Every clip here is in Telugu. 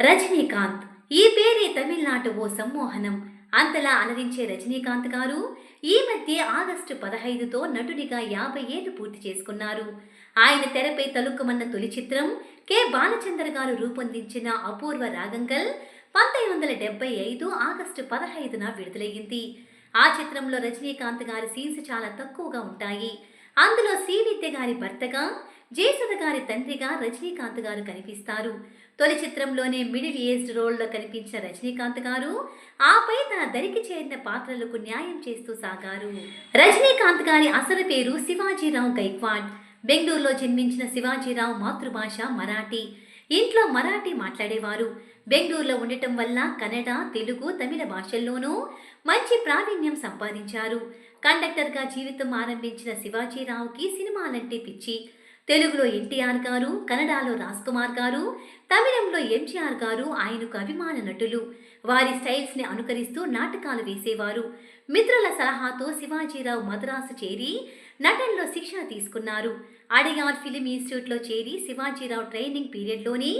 రజనీకాంత్. ఈ పేరే తమిళనాడు ఓ సమ్మోహనం. అంతలా అలరించే రజనీకాంత్ గారు ఈ మధ్య ఆగస్టు పదహైదుతో నటుడిగా యాభై ఏళ్ళు పూర్తి చేసుకున్నారు. ఆయన తెరపై తలుక్కుమన్న తొలి చిత్రం కె. బాలచందర్ గారు రూపొందించిన అపూర్వ రాగంగల్ పంతొమ్మిది వందల డెబ్బై ఐదు ఆగస్టు పదహైదున విడుదలయ్యింది. ఆ చిత్రంలో రజనీకాంత్ గారి సీన్స్ చాలా తక్కువగా ఉంటాయి. అందులో శ్రీవిద్య గారి భర్తగా జయసుధ గారి తండ్రిగా రజనీకాంత్ గారు కనిపిస్తారు. తొలి చిత్రంలోనే మిడిల్ ఏజ్డ్ రోల్లో కనిపించిన రజనీకాంత్ గారు ఆపై తన దరికి చేరిన పాత్రలకు న్యాయం చేస్తూ సాగారు. రజనీకాంత్ గారి అసలు పేరు శివాజీరావు గైక్వాడ్. బెంగళూరులో జన్మించిన శివాజీరావు మాతృభాష మరాఠీ. ఇంట్లో మరాఠీ మాట్లాడేవారు. బెంగళూరులో ఉండటం వల్ల కన్నడ తెలుగు తమిళ భాషల్లోనూ మంచి ప్రావీణ్యం సంపాదించారు. కండక్టర్గా జీవితం ఆరంభించిన శివాజీరావుకి సినిమాలంటే పిచ్చి. తెలుగులో ఎన్టీఆర్ గారు కన్నడలో రాజ్ కుమార్ గారు తమిళంలో ఎంజీఆర్ గారు ఆయనకు అభిమాన నటులు. వారి స్టైల్స్ని అనుకరిస్తూ నాటకాలు వేసేవారు. మిత్రుల సలహాతో శివాజీరావు మద్రాసు చేరి నటనలో శిక్షణ తీసుకున్నారు. అడియార్ ఫిలిం ఇన్స్టిట్యూట్లో చేరి శివాజీరావు ట్రైనింగ్ పీరియడ్లోనే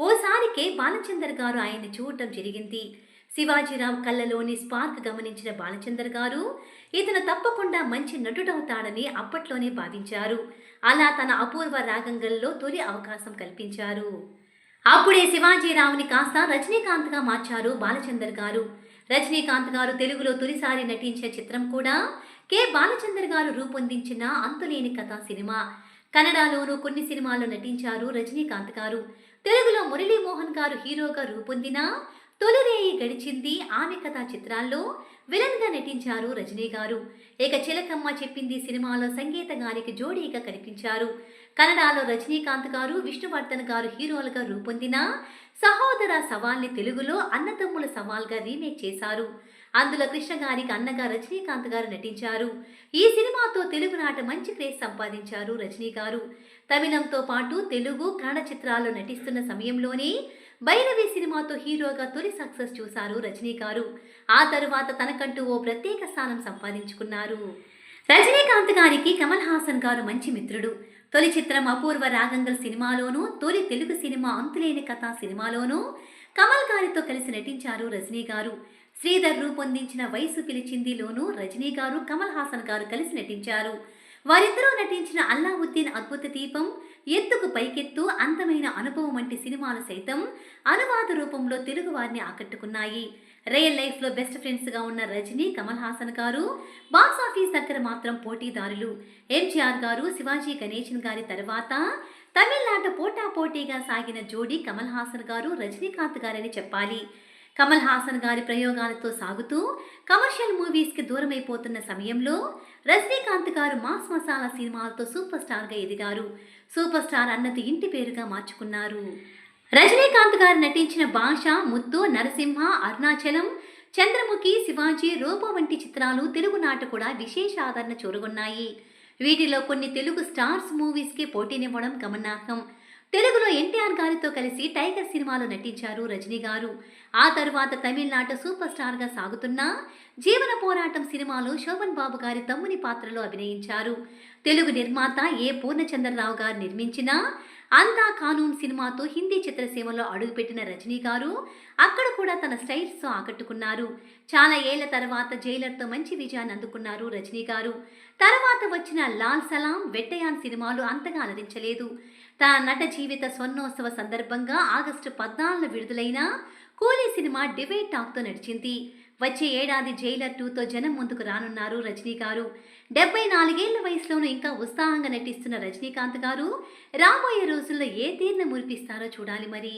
ఓసారికే బాలచందర్ గారు ఆయన్ని చూడటం జరిగింది. శివాజీరావు కళ్ళలోని స్పార్క్ గమనించిన బాలచందర్ గారు ఇతను తప్పకుండా మంచి నటుడవుతాడని అప్పట్లోనే భావించారు. అలా తన అపూర్వ రాగంగల్లో తొలి అవకాశం కల్పించారు. అప్పుడే శివాజీరావుని కాస్త రజనీకాంత్గా మార్చారు బాలచందర్ గారు. రజనీకాంత్ గారు తెలుగులో తొలిసారి నటించిన చిత్రం కూడా కె. బాలచందర్ గారు రూపొందించిన అంతులేని కథ సినిమా. కన్నడలోనూ కొన్ని సినిమాల్లో నటించారు రజనీకాంత్ గారు. తెలుగులో మురళీమోహన్ గారు హీరోగా రూపొందిన తొలిరేయి గడిచింది ఆమె కథ చిత్రాల్లో. విలన్గా నటించారు రజనీ గారు. ఇక చిలకమ్మ చెప్పింది సినిమాలో సంగీత గారికి జోడీగా కనిపించారు. కన్నడలో రజనీకాంత్ గారు విష్ణువర్ధన్ గారు హీరోలుగా రూపొందిన సహోదర సవాల్ని తెలుగులో అన్నదమ్ముల సవాల్గా రీమేక్ చేశారు. అందులో కృష్ణ గారికి అన్నగా రజనీకాంత్ గారు నటించారు. ఈ సినిమాతో తెలుగు నాట మంచి క్రేజ్ సంపాదించారు రజనీ గారు. తమిళంతో పాటు తెలుగు కన్నడ చిత్రాల్లో నటిస్తున్న సమయంలోనే భైరవి సినిమాతో హీరోగా తొలి సక్సెస్ చూశారు రజనీ గారు. ఆ తరువాత తనకంటూ ఓ ప్రత్యేక స్థానం సంపాదించుకున్నారు. రజనీకాంత్ గారికి కమల్ హాసన్ గారు మంచి మిత్రుడు. తొలి చిత్రం అపూర్వ రాగంగల్ సినిమాలోనూ తొలి తెలుగు సినిమా అంతులేని కథ సినిమాలోనూ కమల్ గారితో కలిసి నటించారు రజనీ గారు. శ్రీధర్ రూపొందించిన వయసు పిలిచిందిలోనూ రజనీ గారు కమల్ హాసన్ గారు కలిసి నటించారు. వారిద్దరూ నటించిన అద్భుత దీపం ఎత్తుకు పైకెత్తు అందమైన అనుభవం వంటి సినిమాలు సైతం అనువాద రూపంలో తెలుగు వారిని ఆకట్టుకున్నాయి. రియల్ లైఫ్లో బెస్ట్ ఫ్రెండ్స్గా ఉన్న రజనీ కమల్ హాసన్ గారు బాక్స్ ఆఫీస్ దగ్గర మాత్రం పోటీదారులు. ఎంజీఆర్ గారు శివాజీ గణేశన్ గారి తర్వాత తమిళనాట పోటాపోటీగా సాగిన జోడీ కమల్ హాసన్ గారు రజనీకాంత్ గారని చెప్పాలి. కమల్ హాసన్ గారి ప్రయోగాలతో సాగుతూ కమర్షియల్ మూవీస్కి దూరమైపోతున్న సమయంలో రజనీకాంత్ గారు మాస్ మసాలా సినిమాలతో సూపర్ స్టార్గా ఎదిగారు. సూపర్ స్టార్ అన్నది ఇంటి పేరుగా మార్చుకున్నారు. రజనీకాంత్ గారు నటించిన భాష ముత్తు నరసింహ అరుణాచలం చంద్రముఖి శివాజీ రూప వంటి చిత్రాలు తెలుగు నాట కూడా విశేష ఆదరణ చూరగొన్నాయి. వీటిలో కొన్ని తెలుగు స్టార్స్ మూవీస్కి పోటీనివ్వడం గమనార్హం. తెలుగులో ఎన్టీఆర్ గారితో కలిసి టైగర్ సినిమాలో నటించారు రజనీ గారు. ఆ తరువాత తమిళనాట సూపర్ స్టార్గా సాగుతున్న జీవన పోరాటం సినిమాలో శోభన్ బాబు గారి తమ్ముని పాత్రలో అభినయించారు. తెలుగు నిర్మాత ఏ పూర్ణచంద్రరావు గారు నిర్మించిన అంతా కానూన్ సినిమాతో హిందీ చిత్రసీమలో అడుగుపెట్టిన రజనీ గారు అక్కడ కూడా తన స్టైల్స్తో ఆకట్టుకున్నారు. చాలా ఏళ్ళ తర్వాత జైలర్తో మంచి విజయాన్ని అందుకున్నారు రజనీ గారు. తర్వాత వచ్చిన లాల్ సలాం వెట్టయాన్ సినిమాలు అంతగా అలరించలేదు. తన నట జీవిత స్వర్ణోత్సవ సందర్భంగా ఆగస్టు పద్నాలుగున విడుదలైన కూలీ సినిమా డిబేట్ టాక్తో నడిచింది. వచ్చే ఏడాది జైలర్ టూతో జనం ముందుకు రానున్నారు రజనీ గారు. డెబ్బై నాలుగేళ్ళ వయసులోనూ ఇంకా ఉత్సాహంగా నటిస్తున్న రజనీకాంత్ గారు రాబోయే రోజుల్లో ఏ తీరున మురిపిస్తారో చూడాలి మరి.